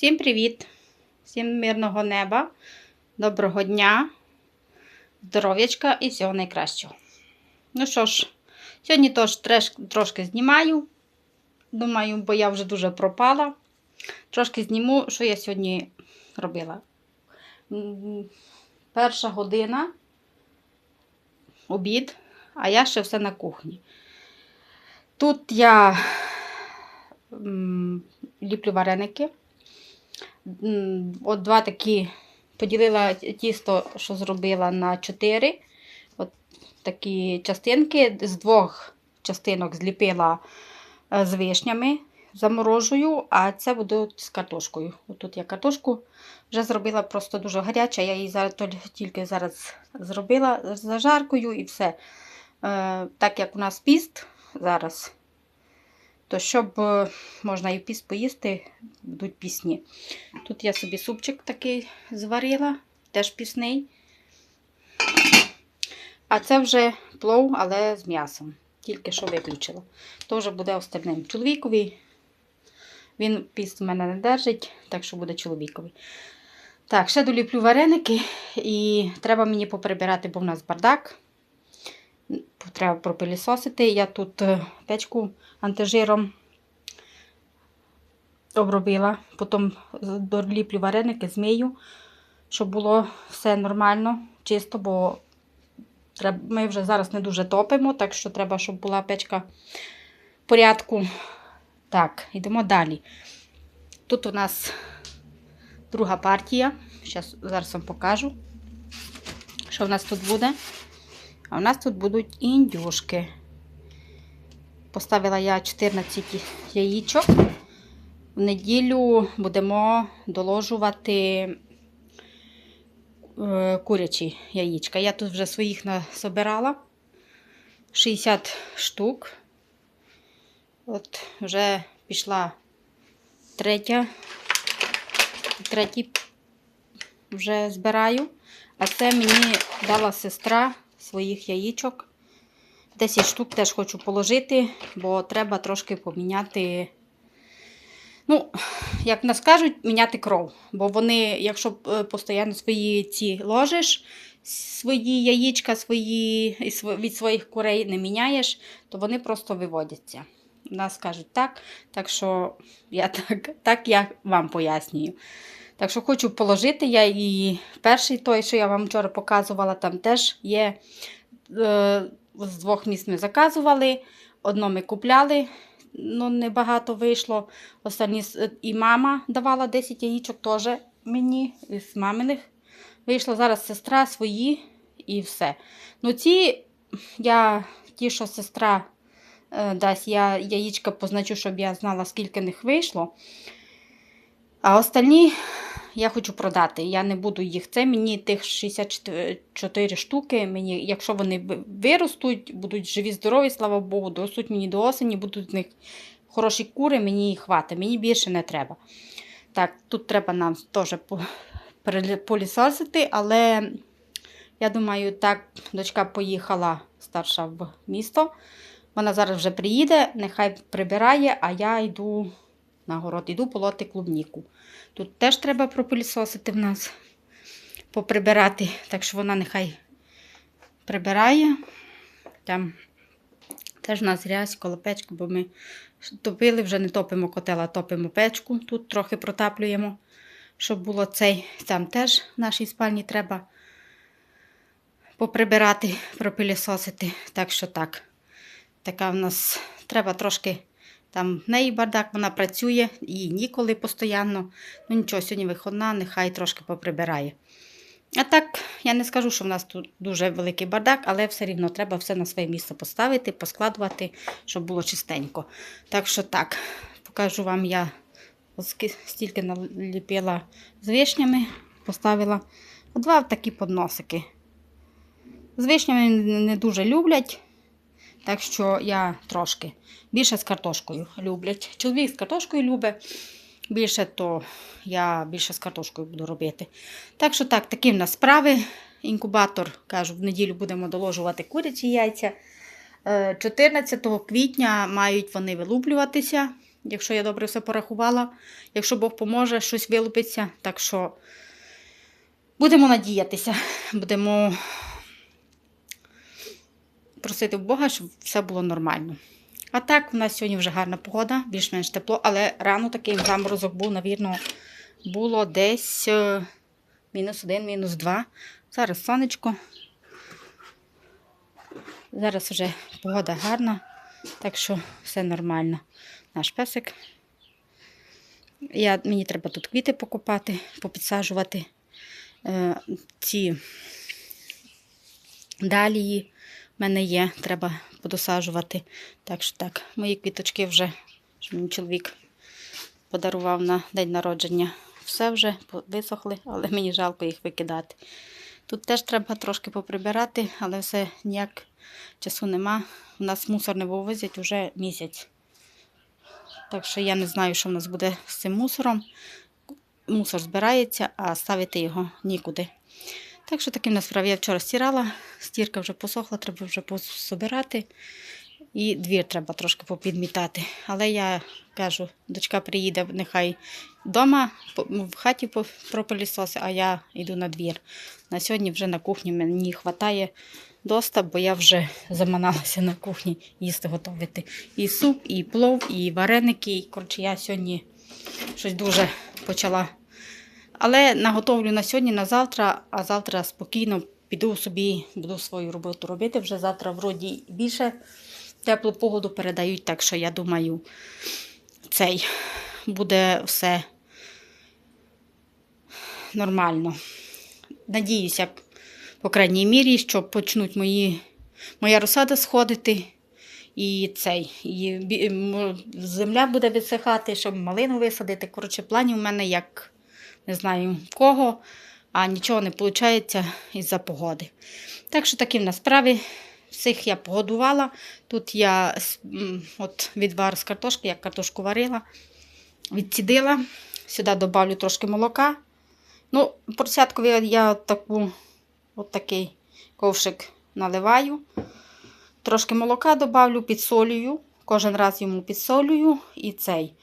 Всім привіт! Всім мирного неба, доброго дня, здоров'ячка і всього найкращого. Ну що ж, сьогодні треш, трошки знімаю. Думаю, бо я вже дуже пропала. Трошки зніму, що я сьогодні робила. Перша година, обід, а я ще все на кухні. Тут я ліплю вареники. От два такі поділила тісто, що зробила на чотири. От такі частинки. З двох частинок зліпила е, з вишнями, заморожую, а це буде з картошкою. Тут я картошку вже зробила просто дуже гаряча. Я її зараз тільки зараз зробила з зажаркою і все. Е, Так як у нас піст зараз, то щоб е, можна і в піст поїсти, будуть пісні. Тут я собі супчик такий зварила, теж пісний. А це вже плов, але з м'ясом. Тільки що виключила. То вже буде остальним. Чоловікові. Він піст в мене не держить, так що буде чоловіковий. Так, ще доліплю вареники і треба мені поприбирати, бо в нас бардак. Треба пропилісосити. Я тут е, печку антижиром обробила. Потім доліплю вареники, змію, щоб було все нормально, чисто, бо ми вже зараз не дуже топимо, так що треба, щоб була печка в порядку. Так, йдемо далі. Тут у нас друга партія. Зараз вам покажу, що в нас тут буде. А у нас тут будуть індюшки. Поставила я 14 яєчок. В неділю будемо доложувати е, курячі яєчка. Я тут вже своїх насобирала 60 штук. От вже пішла третя, третій вже збираю. А це мені дала сестра своїх яєчок. 10 штук теж хочу положити, бо треба трошки поміняти. Ну, як нас кажуть, міняти кров. Бо вони, якщо е, постійно свої ці ложиш, свої яєчка свої, від своїх курей не міняєш, то вони просто виводяться. Нас кажуть так, так що я так, так я вам пояснюю. Так що хочу положити я і перший той, що я вам вчора показувала, там теж є. Е, з двох місць ми заказували, одно ми купляли, ну небагато вийшло. Останні і мама давала 10 яєчок теж мені, з маминих. Вийшла зараз сестра свої і все. Ну ці я ті, що сестра е, дасть, я яєчка позначу, щоб я знала, скільки них вийшло. А остальні я хочу продати. Я не буду їх. Це мені тих 64 штуки. Мені, якщо вони виростуть, будуть живі, здорові, слава Богу, доростуть мені до осені, будуть з них хороші кури, мені їх хватить. Мені більше не треба. Так, тут треба нам теж по- полісосити, але я думаю, так, дочка поїхала старша в місто. Вона зараз вже приїде, нехай прибирає, а я йду на город, йду полоти клубніку. Тут теж треба пропилісосити в нас, поприбирати, так що вона нехай прибирає. Там теж у нас грязь, коло печки, бо ми топили, вже не топимо котела, топимо печку. Тут трохи протаплюємо, щоб було цей. Там теж в нашій спальні треба поприбирати, пропилісосити. Так що так. Така в нас треба трошки. Там в неї бардак, вона працює, їй ніколи постійно. Ну нічого, сьогодні виходна, нехай трошки поприбирає. А так, я не скажу, що в нас тут дуже великий бардак, але все рівно треба все на своє місце поставити, поскладувати, щоб було чистенько. Так що так, покажу вам я стільки наліпила з вишнями, поставила два такі подносики. З вишнями не дуже люблять. Так що я трошки більше з картошкою люблять. Чоловік з картошкою любить. Більше, то я більше з картошкою буду робити. Так що так, такі в нас справи. Інкубатор, кажу, в неділю будемо доложувати курячі яйця. Е, 14 квітня мають вони вилуплюватися. якщо я добре все порахувала. Якщо Бог поможе, щось вилупиться. Так що будемо надіятися, будемо просити в Бога, щоб все було нормально. А так, у нас сьогодні вже гарна погода, більш-менш тепло, але рано такий заморозок був, навірно, було десь е, мінус один, мінус два. Зараз сонечко. Зараз вже погода гарна, так що все нормально. Наш песик. Я, мені треба тут квіти покупати, попідсаджувати. Е, ці далії мене є, треба подосаджувати. Так що так, мої квіточки вже, що мені чоловік подарував на день народження. Все вже висохли, але мені жалко їх викидати. Тут теж треба трошки поприбирати, але все ніяк часу нема. У нас мусор не вивозять вже місяць. Так що я не знаю, що в нас буде з цим мусором. Мусор збирається, а ставити його нікуди. Так що таким насправді я вчора стирала, стірка вже посохла, треба вже пособирати. І двір треба трошки попідмітати. Але я кажу, дочка приїде, нехай вдома в хаті пропилісоси, а я йду на двір. На сьогодні вже на кухні мені вистачає доста, бо я вже заманалася на кухні їсти готувати. І суп, і плов, і вареники. Коротше, я сьогодні щось дуже почала. Але наготовлю на сьогодні, на завтра, а завтра спокійно піду собі, буду свою роботу робити. Вже завтра вроді більше теплу погоду передають, так що я думаю, цей буде все нормально. Надіюся, по крайній мірі, що почнуть мої, моя розсада сходити. І цей, і земля буде висихати, щоб малину висадити. Коротше, планів у мене як не знаю кого, а нічого не виходить із-за погоди. Так що такі в нас справи. Всіх я погодувала. Тут я от відвар з картошки, як картошку варила, відцідила. Сюди додавлю трошки молока. Ну, поросяткові я таку, от такий ковшик наливаю. Трошки молока додавлю, підсолюю. Кожен раз йому підсолюю і цей.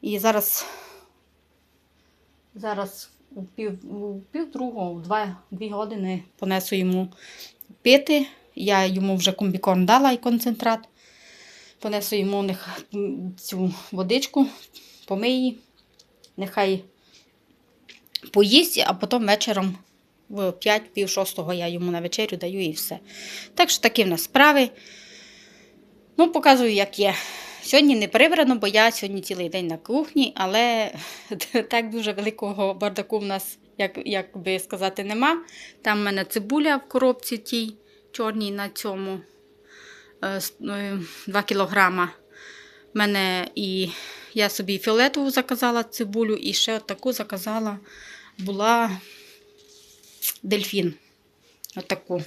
І зараз, зараз у пів, пів дві години понесу йому пити. Я йому вже комбікорм дала і концентрат. Понесу йому нех- цю водичку, помиї. Нехай поїсть, а потім вечором в 5 пів шостого я йому на вечерю даю і все. Так що такі в нас справи. Ну, показую, як є. Сьогодні не прибрано, бо я сьогодні цілий день на кухні, але так дуже великого бардаку в нас, як, як би сказати, нема. Там в мене цибуля в коробці тій чорній на цьому 2 кілограма. В мене і я собі фіолетову заказала цибулю, і ще таку заказала була дельфін. Отаку.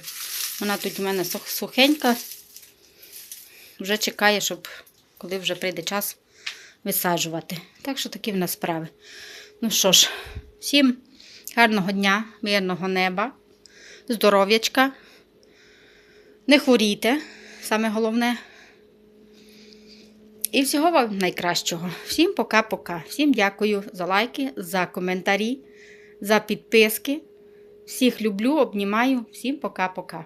Вона тут у мене сухенька. Вже чекає, щоб коли вже прийде час висаджувати. Так що такі в нас справи. Ну що ж, всім гарного дня, мирного неба, здоров'ячка. Не хворійте, саме головне. І всього вам найкращого. Всім пока-пока. Всім дякую за лайки, за коментарі, за підписки. Всіх люблю, обнімаю. Всім пока-пока.